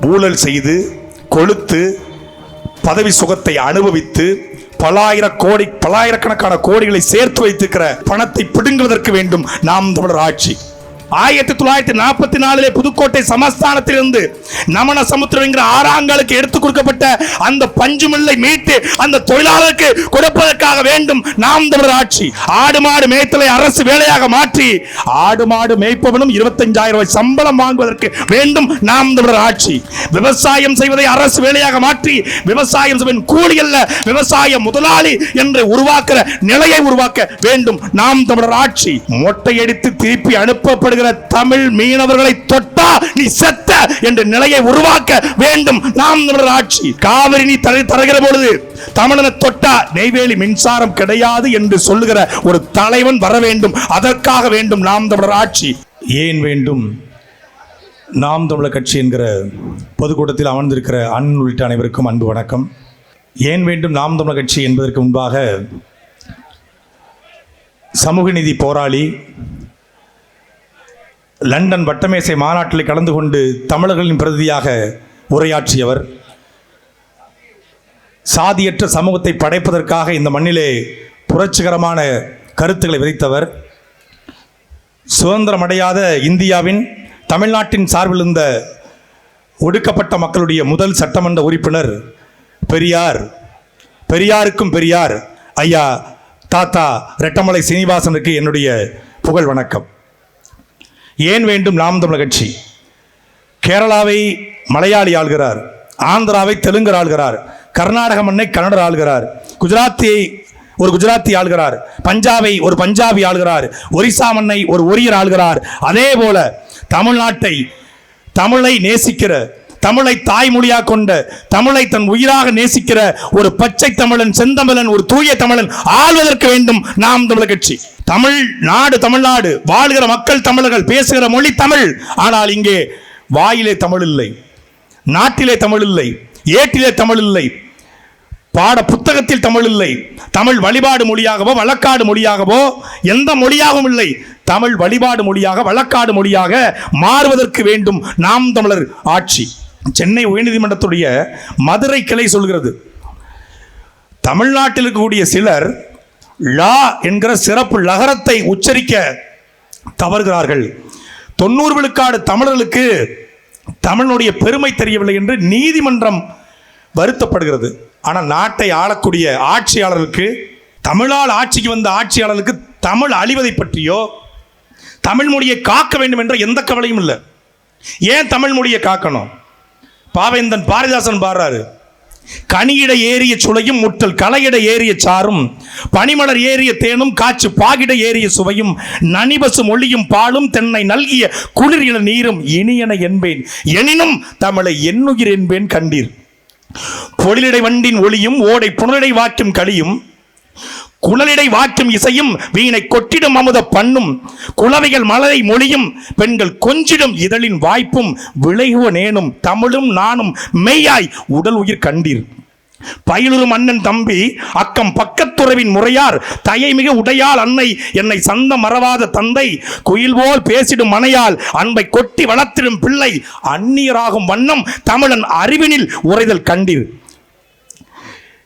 ஊழல் செய்து கொளுத்து பதவி சுகத்தை அனுபவித்து பலாயிர கோடி பலாயிரக்கணக்கான கோடிகளை சேர்த்து வைத்திருக்கிற பணத்தை பிடுங்குவதற்கு வேண்டும் நாம் தமிழர் ஆட்சி. ஆயிரத்தி தொள்ளாயிரத்தி நாற்பத்தி நாலிலே புதுக்கோட்டை சமஸ்தானத்திலிருந்து நமன சமுத்திரம் என்கிற ஆறாங்களுக்கு எடுத்துக் கொடுக்கப்பட்ட அந்த பஞ்சுமில்லை மீட்டு அந்த தொழிலாளருக்கு கொடுப்பதற்காக வேண்டும் நாம் தமிழர் ஆட்சி. ஆடு மாடு மேய்த்தலை அரசு வேலையாக மாற்றி ஆடு மாடு மேய்ப்பவனும் இருபத்தஞ்சாயிரம் ரூபாய் சம்பளம் வாங்குவதற்கு வேண்டும் நாம் தமிழர் ஆட்சி. விவசாயம் செய்வதை அரசு வேலையாக மாற்றி விவசாயம் செய்வன் கூலி அல்ல விவசாய முதலாளி என்று உருவாக்குற நிலையை உருவாக்க வேண்டும் நாம் தமிழர் ஆட்சி. மொட்டையடித்து திருப்பி அனுப்பப்படும் அனுப்பப்படுகிற தமிழ் மீனவர்களை தொட்டா நீ செத்த என்ற நிலையை உருவாக்க வேண்டும். நாம் தமிழர் ஆட்சி. காவிரி நீ தரை தருகிற பொழுது தமிழனை தொட்டா நெய்வேலி மின்சாரம் கிடையாது என்று சொல்லுகிற ஒரு தலைவன் வர வேண்டும். அதற்காக வேண்டும் நாம் தமிழர் ஆட்சி. ஏன் வேண்டும்? நாம் தமிழர் கட்சி என்கிற பொதுக்கூட்டத்தில் அமர்ந்திருக்கிற அண்ணன் உள்ளிட்ட அனைவருக்கும் அன்பு வணக்கம். ஏன் வேண்டும் நாம் தமிழர் கட்சி என்பதற்கு முன்பாக சமூக நீதி போராளி லண்டன் வட்டமேசை மாநாட்டில் கலந்து கொண்டு தமிழர்களின் பிரதியாக உரையாற்றியவர். சாதியற்ற சமூகத்தை படைப்பதற்காக இந்த மண்ணிலே புரட்சிகரமான கருத்துக்களை விதைத்தவர். சுதந்திரமடையாத இந்தியாவின் தமிழ்நாட்டின் சார்பில் இருந்த ஒடுக்கப்பட்ட மக்களுடைய முதல் சட்டமன்ற உறுப்பினர் பெரியார். பெரியாருக்கும் பெரியார். ஐயா தாத்தா ரெட்டமலை சீனிவாசனுக்கு என்னுடைய புகழ் வணக்கம். ஏன் வேண்டும் நாம் தமிழர் கட்சி? கேரளாவை மலையாளி ஆள்கிறார் ஆந்திராவை தெலுங்கர் ஆள்கிறார் கர்நாடக மண்ணை கன்னடர் ஆள்கிறார் குஜராத்தியை ஒரு குஜராத்தி ஆள்கிறார் பஞ்சாபை ஒரு பஞ்சாபி ஆள்கிறார் ஒரிசா மண்ணை ஒரு ஒரியர் ஆள்கிறார். அதே போல தமிழ்நாட்டை தமிழை நேசிக்கிற தமிழை தாய்மொழியாக கொண்ட தமிழை தன் உயிராக நேசிக்கிற ஒரு பச்சை தமிழன் செந்தமிழன் ஒரு தூய தமிழன் ஆள்வதற்கு வேண்டும் நாம் தமிழர் கட்சி. தமிழ் நாடு தமிழ்நாடு வாழ்கிற மக்கள் தமிழர்கள் பேசுகிற மொழி தமிழ். ஆனால் இங்கே வாயிலே தமிழ் இல்லை நாட்டிலே தமிழ் இல்லை ஏட்டிலே தமிழ் இல்லை பாட புத்தகத்தில் தமிழ் இல்லை தமிழ் வழிபாடு மொழியாகவோ வழக்காடு மொழியாகவோ எந்த மொழியாகவும் இல்லை. தமிழ் வழிபாடு மொழியாக வழக்காடு மொழியாக மாறுவதற்கு வேண்டும் நாம் தமிழர் ஆட்சி. சென்னை உயர்நீதிமன்றத்துடைய மதுரை கிளை சொல்கிறது. தமிழ்நாட்டில் இருக்கக்கூடிய சிலர் லா என்கிற சிறப்பு லகரத்தை உச்சரிக்க தவறுகிறார்கள். தொண்ணூறு விழுக்காடு தமிழர்களுக்கு தமிழனுடைய பெருமை தெரியவில்லை என்று நீதிமன்றம் வருத்தப்படுகிறது. ஆனால் நாட்டை ஆளக்கூடிய ஆட்சியாளருக்கு தமிழால் ஆட்சிக்கு வந்த ஆட்சியாளருக்கு தமிழ் அழிவதை பற்றியோ தமிழ் மொழியை காக்க வேண்டும் என்ற எந்த கவலையும் இல்லை. ஏன் தமிழ் மொழியை காக்கணும்? பாவேந்தன் பாரதிதாசன் பாடுறாரு. கனியிட ஏறிய சுளையும் முட்டல் களையிட ஏறிய சாரும் பனிமலர் ஏறிய தேனும் காச்சு பாகிட ஏறிய சுவையும் நனிபசு மொழியும் பாலும் தென்னை நல்கிய குளிர் இள நீரும் இனியன என்பேன். எனினும் தமிழை எண்ணுகிற என்பேன் கண்டீர். பொழிலடை வண்டின் ஒளியும் ஓடை புனலடை வாக்கும் களியும் குழலிடை வாற்றும் இசையும் வீணை கொட்டிடும் அமுத பண்ணும். குழவைகள் மலரை மொழியும் பெண்கள் கொஞ்சிடும் இதழின் வாய்ப்பும் விளைகுவ நேனும் தமிழும் நானும் மெய்யாய் உடல் உயிர் கண்டீர். பயிலுறும் அண்ணன் தம்பி அக்கம் பக்கத்துறவின் முறையார் தயைமிகு உடையால் அன்னை என்னை சந்த மறவாத தந்தை குயில் போல் பேசிடும் மனையால் அன்பை கொட்டி வளர்த்திடும் பிள்ளை அந்நியராகும் வண்ணம் தமிழன் அறிவினில் உரைதல் கண்டீர்.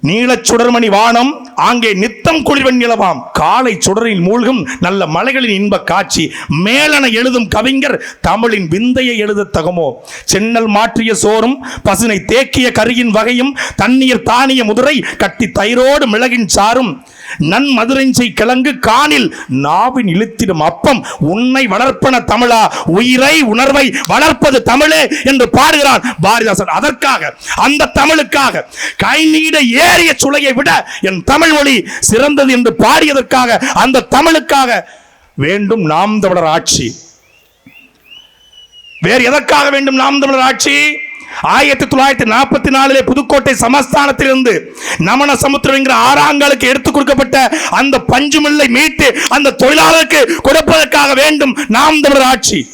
நீலச் சுடர்மணி வானம் ஆங்கே நித்தம் குளிர்வன் நிலவாம். காலை சுடரில் மூழ்கும் நல்ல மலைகளின் இன்ப காட்சி. மேலன எழுதும் கவிஞர் தமிழின் விந்தையை எழுத தகுமோ? சென்னல் மாற்றிய சோறும் பசுனை தேக்கிய கரியின் வகையும் தண்ணீர் தானிய முதுரை கட்டி தயிரோடு மிளகின் சாரும். நன் மதுரஞ்சை கிழங்கு காணில் நாவின் இழுத்திடும் அப்பம். உன்னை வளர்ப்பன தமிழா உயிரை உணர்வை வளர்ப்பது தமிழே என்று பாடுகிறான் பாரதிதாசன். அதற்காக அந்த தமிழுக்காக கை நீட ஏறிய சுளையை விட என் தமிழ் மொழி சிறந்தது என்று பாடியதற்காக அந்த தமிழுக்காக வேண்டும் நாம் தமிழர் ஆட்சி. வேறு எதற்காக வேண்டும் நாம் தமிழர் ஆட்சி? ஆயிரத்தி தொள்ளாயிரத்தி நாற்பத்தி நாலிலே புதுக்கோட்டை சமஸ்தானத்திலிருந்து நமன சமுத்திரம் என்கிற ஆறாங்களுக்கு எடுத்துக் கொடுக்கப்பட்ட அந்த பஞ்சுமில்லை மீட்டு அந்த தொழிலாளருக்கு கொடுப்பதற்காக வேண்டும் நாம் தமிழர் ஆட்சி.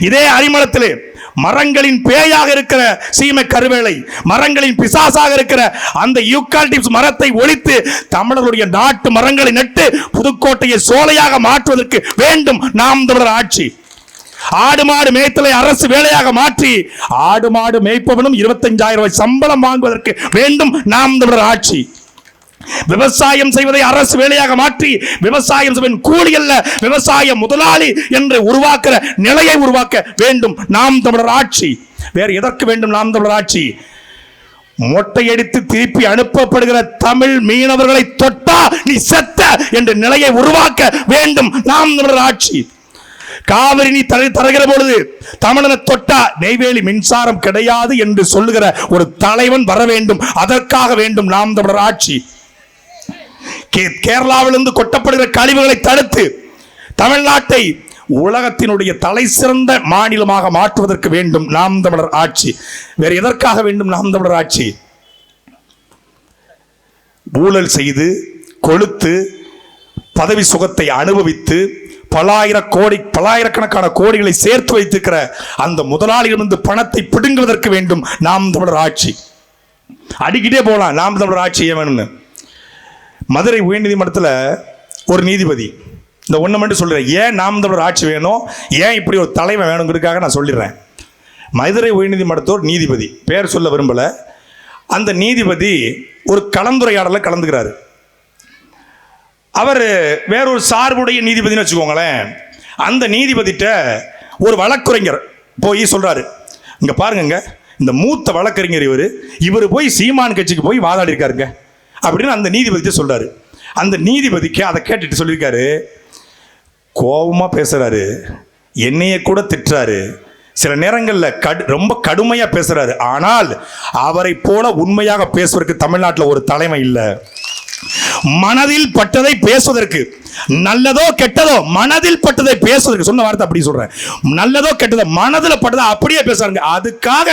இதே அரிமளத்திலே மரங்களின் பேயாக இருக்கிற சீமை கருவேலை மரங்களின் பிசாசாக இருக்கிற அந்த யூக்காலிப்ஸ் மரத்தை ஒழித்து தமிழருடைய நாட்டு மரங்களை நட்டு புதுக்கோட்டையை சோலையாக மாற்றுவதற்கு வேண்டும் நாம் தமிழர் ஆட்சி. ஆடு மாடு மேய்த்தலை அரசு வேலையாக மாற்றி ஆடு மாடு மேய்ப்பவனும் இருபத்தஞ்சாயிரம் ரூபாய் சம்பளம் வாங்குவதற்கு வேண்டும் நாம் தமிழர் ஆட்சி. விவசாயம் செய்வதை அரசு வேலையாக மாற்றி விவசாயம் செய்வன் கூலி அல்ல விவசாய முதலாளி என்று உருவாக்குற நிலையை உருவாக்க வேண்டும். நாம் தமிழர் ஆட்சி. வேறு எதற்கு வேண்டும் நாம் தமிழர் ஆட்சி? மொட்டையடித்து திருப்பி அனுப்பப்படுகிற தமிழ் மீனவர்களை தொட்டா நீ செத்த என்ற நிலையை உருவாக்க வேண்டும் நாம் தமிழர் ஆட்சி. காவிரி நீ தர தருகிற பொழுது தமிழனை தொட்டா நெய்வேலி மின்சாரம் கிடையாது என்று சொல்லுகிற ஒரு தலைவன் வர வேண்டும். அதற்காக வேண்டும் நாம் தமிழர் ஆட்சி. கேரளாவிலிருந்து கொட்டப்படுகிற கழிவுகளை தடுத்து தமிழ்நாட்டை உலகத்தினுடைய தலை சிறந்த மாநிலமாக மாற்றுவதற்கு வேண்டும் நாம் தமிழர் ஆட்சி. வேறு எதற்காக வேண்டும் நாம் தமிழர் ஆட்சி? ஊழல் செய்து கொளுத்து பதவி சுகத்தை அனுபவித்து பலாயிர கோடி பலாயிரக்கணக்கான கோடிகளை சேர்த்து வைத்திருக்கிற அந்த முதலாளியிடமிருந்து பணத்தை பிடுங்குவதற்கு வேண்டும் நாம் தமிழர் ஆட்சி. அடிக்கிட்டே போகலாம் நாம் தமிழர் ஆட்சி வேணும்னு? மதுரை உயர்நீதிமன்றத்தில் ஒரு நீதிபதி. இந்த ஒன்று மட்டும் சொல்கிறேன் ஏன் நாம் தமிழர் ஆட்சி வேணும்? ஏன் இப்படி ஒரு தலைவன் வேணுங்கிறதுக்காக நான் சொல்லிடுறேன். மதுரை உயர்நீதிமன்றத்தோர் நீதிபதி பேர் சொல்ல விரும்பலை. அந்த நீதிபதி ஒரு கலந்துரையாடலில் கலந்துக்கிறாரு. அவர் வேறொரு சார்புடைய நீதிபதினு வச்சுக்கோங்களேன். அந்த நீதிபதிட்ட ஒரு வழக்குரைஞர் போய் சொல்கிறாரு இங்கே பாருங்கங்க இந்த மூத்த வழக்கறிஞர் இவர். இவர் போய் சீமான் கட்சிக்கு போய் வாதாடி இருக்காருங்க அப்படின்னு அந்த நீதிபதிட்ட சொல்கிறாரு அந்த நீதிபதிக்கு அதை கேட்டுட்டு சொல்லியிருக்காரு. கோபமாக பேசுகிறாரு என்னையை கூட திட்டுறாரு. சில நேரங்களில் கடு ரொம்ப கடுமையாக பேசுகிறாரு ஆனால் அவரை போல உண்மையாக பேசுவதற்கு தமிழ்நாட்டில் ஒரு தலைமை இல்லை. மனதில் பட்டதை பேசுவதற்கு நல்லதோ கெட்டதோ மனதில் பட்டதை பேசுவதற்கு சொன்ன வார்த்தை அப்படி சொல்றேன். நல்லதோ கெட்டதோ மனதில் பட்டதை அப்படியே பேசுறாங்க அதுக்காக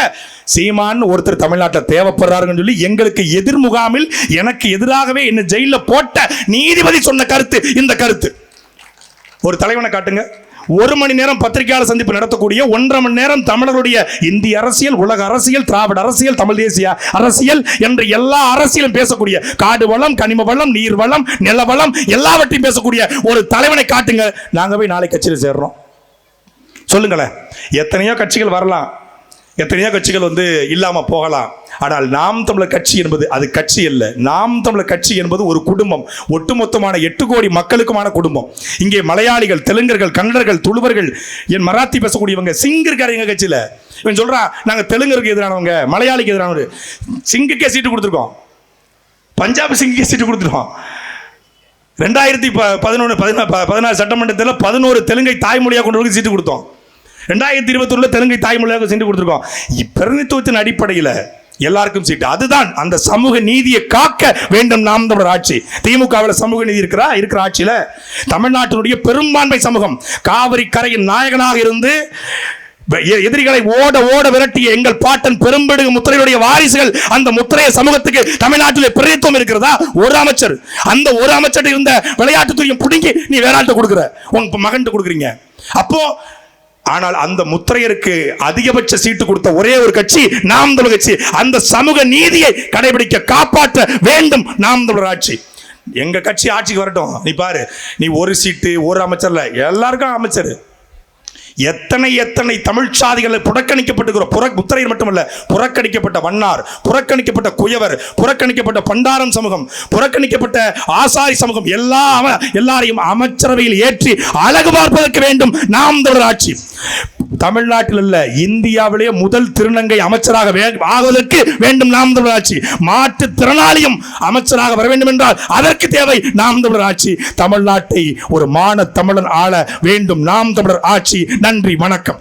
சீமான் ஒருத்தர் தமிழ்நாட்டில் தேவைப்படுறாருன்னு சொல்லி எங்களுக்கு எதிர் முகாமில் எனக்கு எதிராகவே என்ன ஜெயிலில் போட்ட நீதிபதி சொன்ன கருத்து இந்த கருத்து. ஒரு தலைவனை காட்டுங்க. ஒரு மணி நேரம் பத்திரிகையாளர் சந்திப்பு நடத்தக்கூடிய ஒன்றரை மணி நேரம் தமிழருடைய இந்திய அரசியல் உலக அரசியல் திராவிட அரசியல் தமிழ் தேசிய அரசியல் என்று எல்லா அரசியலும் பேசக்கூடிய காடு வளம் கனிம வளம் நீர் வளம் நில வளம் எல்லாவற்றையும் பேசக்கூடிய ஒரு தலைவனை காட்டுங்க. நாங்கள் போய் நாளை கட்சியில் சேர்றோம். சொல்லுங்களேன். எத்தனையோ கட்சிகள் வரலாம். எத்தனையோ கட்சிகள் வந்து இல்லாமல் போகலாம். ஆனால் நாம் தமிழர் கட்சி என்பது அது கட்சி அல்ல. நாம் தமிழர் கட்சி என்பது ஒரு குடும்பம். ஒட்டுமொத்தமான எட்டு கோடி மக்களுக்குமான குடும்பம். இங்கே மலையாளிகள் தெலுங்கர்கள் கன்னடர்கள் துளுவர்கள் என் மராத்தி பேசக்கூடியவங்க சிங்கு இருக்காரு எங்கள் கட்சியில். இவன் சொல்கிறான் நாங்கள் தெலுங்கருக்கு எதிரானவங்க மலையாளிக்கு எதிரானவர். சிங்குக்கே சீட்டு கொடுத்துருக்கோம். பஞ்சாப் சிங்குக்கே சீட்டு கொடுத்துருக்கோம். ரெண்டாயிரத்தி ப பதினொன்று பதினா பதினாறு சட்டமன்றத்தில் பதினோரு தெலுங்கை தாய்மொழியாக கொண்டு சீட்டு கொடுத்தோம். ரெண்டாயிரத்தி இருபத்தொன்னில் தெலுங்கை தாய்மொழியாக சென்று கொடுத்துருக்கோம். இ- பிரதிநிதித்துவத்தின் அடிப்படையில் எல்லாருக்கும் சீட்டு. அதுதான் அந்த சமூக நீதியை காக்க வேண்டும் நாம் தமிழர் ஆட்சி. திமுகவில் சமூக நீதி இருக்கிறா? இருக்கிற ஆட்சியில். தமிழ்நாட்டினுடைய பெரும்பான்மை சமூகம் காவிரி கரையின் நாயகனாக இருந்து எ- எதிரிகளை ஓட ஓட விரட்டிய எங்கள் பாட்டன் பெரும்பெடுகு முத்திரையுடைய வாரிசுகள் அந்த முத்திரைய சமூகத்துக்கு தமிழ்நாட்டில் பிரதித்துவம் இருக்கிறதா? ஒரு அமைச்சர். அந்த ஒரு அமைச்சர் இருந்த விளையாட்டுத்துறையும் பிடுங்கி நீ வேறாட்ட கொடுக்குற. உன் மகன் கொடுக்குறீங்க. அப்போ ஆனால் அந்த முத்திரையருக்கு அதிகபட்ச சீட்டு கொடுத்த ஒரே ஒரு கட்சி நாம் தமிழ் கட்சி. அந்த சமூக நீதியை கடைபிடிக்க காப்பாற்ற வேண்டும் நாம் தமிழர் ஆட்சி. எங்க கட்சி ஆட்சிக்கு வரட்டும். நீ பாரு. நீ ஒரு சீட்டு ஒரு அமைச்சர்ல. எல்லாருக்கும் அமைச்சர். எத்தனை எத்தனை தமிழ் சாதிகளை புறக்கணிக்கப்பட்டுகிற புற முத்திரையர் மட்டுமல்ல புறக்கணிக்கப்பட்ட வண்ணார் புறக்கணிக்கப்பட்ட குயவர் புறக்கணிக்கப்பட்ட பண்டாரம் சமூகம் புறக்கணிக்கப்பட்ட ஆசாரி சமூகம் எல்லா எல்லாரையும் அமைச்சரவையில் ஏற்றி அழகு பார்ப்பதற்கு வேண்டும். நாம் தமிழர் ஆட்சி. தமிழ்நாட்டில் அல்ல இந்தியாவிலேயே முதல் திருநங்கை அமைச்சராக ஆகுவதற்கு வேண்டும் நாம் தமிழர் ஆட்சி மாற்று திறனாளியும் அமைச்சராக வர வேண்டும் என்றால் அதற்கு தேவை நாம் தமிழர் ஆட்சி தமிழ்நாட்டை ஒரு மான தமிழன் ஆள வேண்டும் நாம் தமிழர் ஆட்சி. நன்றி வணக்கம்.